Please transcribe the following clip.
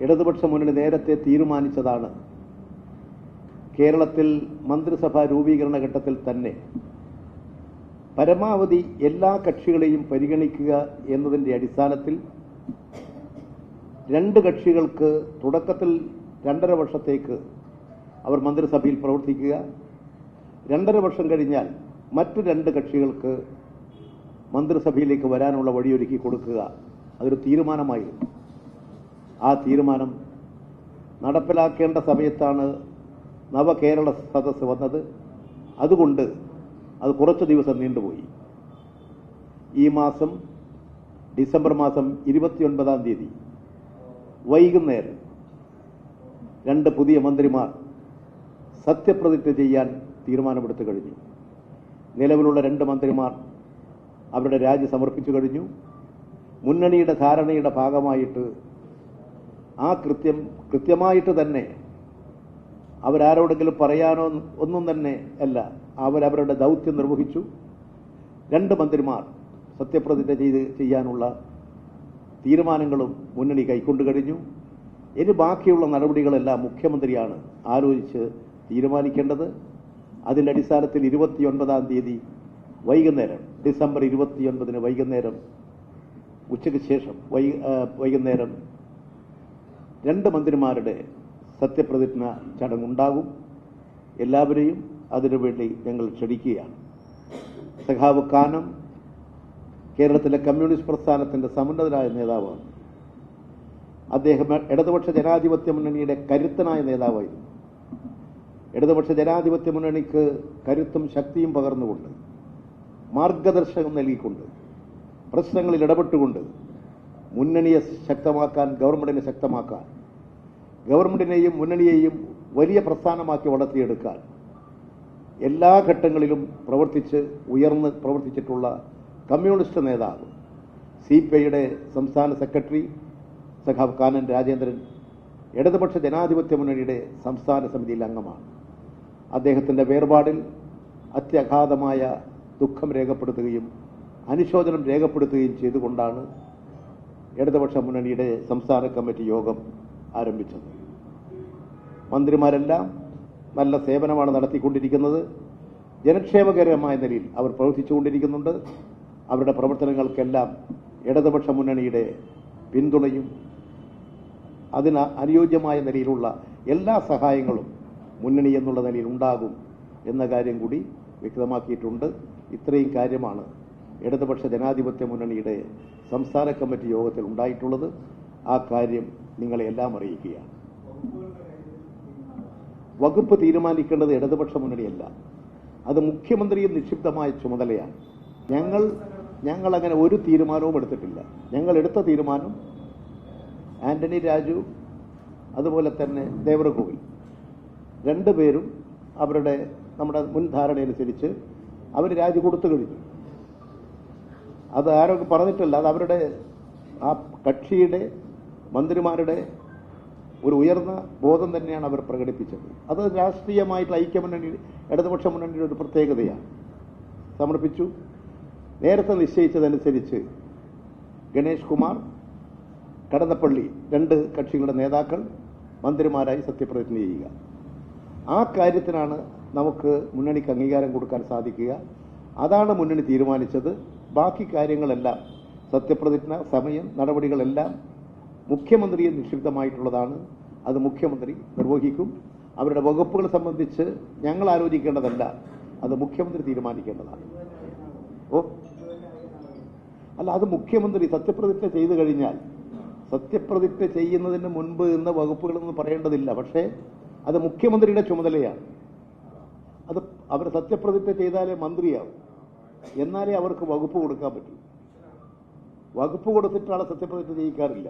ഇടതുപക്ഷ മുന്നണി നേരത്തെ തീരുമാനിച്ചതാണ്. കേരളത്തിൽ മന്ത്രിസഭാ രൂപീകരണ ഘട്ടത്തിൽ തന്നെ. പരമാവധി എല്ലാ കക്ഷികളെയും പരിഗണിക്കുക എന്നതിന്റെ അടിസ്ഥാനത്തിൽ രണ്ട് കക്ഷികൾക്ക് തുടക്കത്തിൽ രണ്ടര വർഷത്തേക്ക് അവർ മന്ത്രിസഭയിൽ പ്രവർത്തിക്കുക. രണ്ടര വർഷം കഴിഞ്ഞാൽ മറ്റു രണ്ട് കക്ഷികൾക്ക് മന്ത്രിസഭയിലേക്ക് വരാനുള്ള വഴിയൊരുക്കി കൊടുക്കുക. അതൊരു തീരുമാനമായിരുന്നു. ആ തീരുമാനം നടപ്പിലാക്കേണ്ട സമയത്താണ് നവകേരള സദസ്സ് വന്നത്. അതുകൊണ്ട് അത് കുറച്ച് ദിവസം നീണ്ടുപോയി. ഈ മാസം ഡിസംബർ മാസം ഇരുപത്തിയൊൻപതാം തീയതി വൈകുന്നേരം രണ്ട് പുതിയ മന്ത്രിമാർ സത്യപ്രതിജ്ഞ ചെയ്യാൻ തീരുമാനമെടുത്തു കഴിഞ്ഞു. നിലവിലുള്ള രണ്ട് മന്ത്രിമാർ അവരുടെ രാജി സമർപ്പിച്ചു കഴിഞ്ഞു. മുന്നണിയുടെ ധാരണയുടെ ഭാഗമായിട്ട് ആ കൃത്യം കൃത്യമായിട്ട് തന്നെ അവരാരോടെങ്കിലും പറയാനോ ഒന്നും തന്നെ അല്ല. അവരവരുടെ ദൗത്യം നിർവഹിച്ചു. രണ്ട് മന്ത്രിമാർ സത്യപ്രതിജ്ഞ ചെയ്ത് ചെയ്യാനുള്ള തീരുമാനങ്ങളും മുന്നണി കൈക്കൊണ്ടു കഴിഞ്ഞു. ഇനി ബാക്കിയുള്ള നടപടികളെല്ലാം മുഖ്യമന്ത്രിയാണ് ആലോചിച്ച് തീരുമാനിക്കേണ്ടത്. അതിന്റെ അടിസ്ഥാനത്തിൽ ഇരുപത്തിയൊൻപതാം തീയതി വൈകുന്നേരം ഡിസംബർ ഇരുപത്തിയൊൻപതിന് വൈകുന്നേരം ഉച്ചയ്ക്ക് ശേഷം വൈകുന്നേരം രണ്ട് മന്ത്രിമാരുടെ സത്യപ്രതിജ്ഞ ചടങ്ങുണ്ടാകും. എല്ലാവരെയും അതിനുവേണ്ടി ഞങ്ങൾ ക്ഷണിക്കുകയാണ്. സഖാവ് കാനം കേരളത്തിലെ കമ്മ്യൂണിസ്റ്റ് പ്രസ്ഥാനത്തിന്റെ സമുന്നതരായ നേതാവാണ്. അദ്ദേഹം ഇടതുപക്ഷ ജനാധിപത്യ മുന്നണിയുടെ കരുത്തനായ നേതാവായിരുന്നു. ഇടതുപക്ഷ ജനാധിപത്യ മുന്നണിക്ക് കരുത്തും ശക്തിയും പകർന്നുകൊണ്ട് മാർഗദർശകം നൽകിക്കൊണ്ട് പ്രശ്നങ്ങളിൽ ഇടപെട്ടുകൊണ്ട് മുന്നണിയെ ശക്തമാക്കാൻ ഗവൺമെന്റിനെ ശക്തമാക്കാൻ ഗവൺമെന്റിനെയും മുന്നണിയെയും വലിയ പ്രസ്ഥാനമാക്കി വളർത്തിയെടുക്കാൻ എല്ലാ ഘട്ടങ്ങളിലും പ്രവർത്തിച്ച് ഉയർന്ന് പ്രവർത്തിച്ചിട്ടുള്ള കമ്മ്യൂണിസ്റ്റ് നേതാവ് സി പി ഐയുടെ സംസ്ഥാന സെക്രട്ടറി സഖാവ് കാനൻ രാജേന്ദ്രൻ ഇടതുപക്ഷ ജനാധിപത്യ മുന്നണിയുടെ സംസ്ഥാന സമിതിയിൽ അംഗമാണ്. അദ്ദേഹത്തിന്റെ വേർപാടിൽ അത്യഗാധമായ ദുഃഖം രേഖപ്പെടുത്തുകയും അനുശോചനം രേഖപ്പെടുത്തുകയും ചെയ്തുകൊണ്ടാണ് ഇടതുപക്ഷ മുന്നണിയുടെ സംസ്ഥാന കമ്മിറ്റി യോഗം ആരംഭിച്ചത്. മന്ത്രിമാരെല്ലാം നല്ല സേവനമാണ് നടത്തിക്കൊണ്ടിരിക്കുന്നത്. ജനക്ഷേമകരമായ നിലയിൽ അവർ പ്രവർത്തിച്ചുകൊണ്ടിരിക്കുന്നുണ്ട്. അവരുടെ പ്രവർത്തനങ്ങൾക്കെല്ലാം ഇടതുപക്ഷ മുന്നണിയുടെ പിന്തുണയും അതിന് അനുയോജ്യമായ നിലയിലുള്ള എല്ലാ സഹായങ്ങളും മുന്നണി എന്നുള്ള നിലയിൽ ഉണ്ടാകും എന്ന കാര്യം കൂടി വ്യക്തമാക്കിയിട്ടുണ്ട്. ഇത്രയും കാര്യമാണ് ഇടതുപക്ഷ ജനാധിപത്യ മുന്നണിയുടെ സംസ്ഥാന കമ്മിറ്റി യോഗത്തിൽ ഉണ്ടായിട്ടുള്ളത് ആ കാര്യം നിങ്ങളെ എല്ലാം അറിയിക്കുകയാണ്. വകുപ്പ് തീരുമാനിക്കേണ്ടത് ഇടതുപക്ഷ മുന്നണിയല്ല. അത് മുഖ്യമന്ത്രിയും നിക്ഷിപ്തമായ ചുമതലയാണ്. ഞങ്ങൾ ഞങ്ങൾ അങ്ങനെ ഒരു തീരുമാനവും എടുത്തിട്ടില്ല. ഞങ്ങൾ എടുത്ത തീരുമാനം ആന്റണി രാജു അതുപോലെ തന്നെ ദേവരകോവിൽ രണ്ടുപേരും അവരുടെ നമ്മുടെ മുൻ ധാരണയനുസരിച്ച് അവർ രാജി കൊടുത്തു കഴിഞ്ഞു. അത് ആരൊക്കെ പറഞ്ഞിട്ടില്ല അത് അവരുടെ ആ കക്ഷിയുടെ മന്ത്രിമാരുടെ ഒരു ഉയർന്ന ബോധം തന്നെയാണ് അവർ പ്രകടിപ്പിച്ചത്. അത് രാഷ്ട്രീയമായിട്ടുള്ള ഐക്യമുന്നണി ഇടതുപക്ഷ മുന്നണിയുടെ ഒരു പ്രത്യേകതയാണ്. സമർപ്പിച്ചു. നേരത്തെ നിശ്ചയിച്ചതനുസരിച്ച് ഗണേഷ് കുമാർ കടന്നപ്പള്ളി രണ്ട് കക്ഷികളുടെ നേതാക്കൾ മന്ത്രിമാരായി സത്യപ്രതിജ്ഞ ചെയ്യുക. ആ കാര്യത്തിനാണ് നമുക്ക് മുന്നണിക്ക് അംഗീകാരം കൊടുക്കാൻ സാധിക്കുക. അതാണ് മുന്നണി തീരുമാനിച്ചത്. ബാക്കി കാര്യങ്ങളെല്ലാം സത്യപ്രതിജ്ഞ സമയം നടപടികളെല്ലാം മുഖ്യമന്ത്രിയെ നിക്ഷിപ്തമായിട്ടുള്ളതാണ്. അത് മുഖ്യമന്ത്രി നിർവഹിക്കും. അവരുടെ വകുപ്പുകൾ സംബന്ധിച്ച് ഞങ്ങൾ ആലോചിക്കേണ്ടതല്ല. അത് മുഖ്യമന്ത്രി തീരുമാനിക്കേണ്ടതാണ്. ഓ. അല്ല അത് മുഖ്യമന്ത്രി സത്യപ്രതിജ്ഞ ചെയ്തു കഴിഞ്ഞാൽ സത്യപ്രതിജ്ഞ ചെയ്യുന്നതിന് മുൻപ് ഇന്ന് വകുപ്പുകളൊന്നും പറയേണ്ടതില്ല. പക്ഷേ അത് മുഖ്യമന്ത്രിയുടെ ചുമതലയാണ്. അത് അവർ സത്യപ്രതിജ്ഞ ചെയ്താലേ മന്ത്രിയാവും. എന്നാലേ അവർക്ക് വകുപ്പ് കൊടുക്കാൻ പറ്റൂ. വകുപ്പ് കൊടുത്തിട്ടാണ് സത്യപ്രതിജ്ഞ ചെയ്യിക്കാറില്ല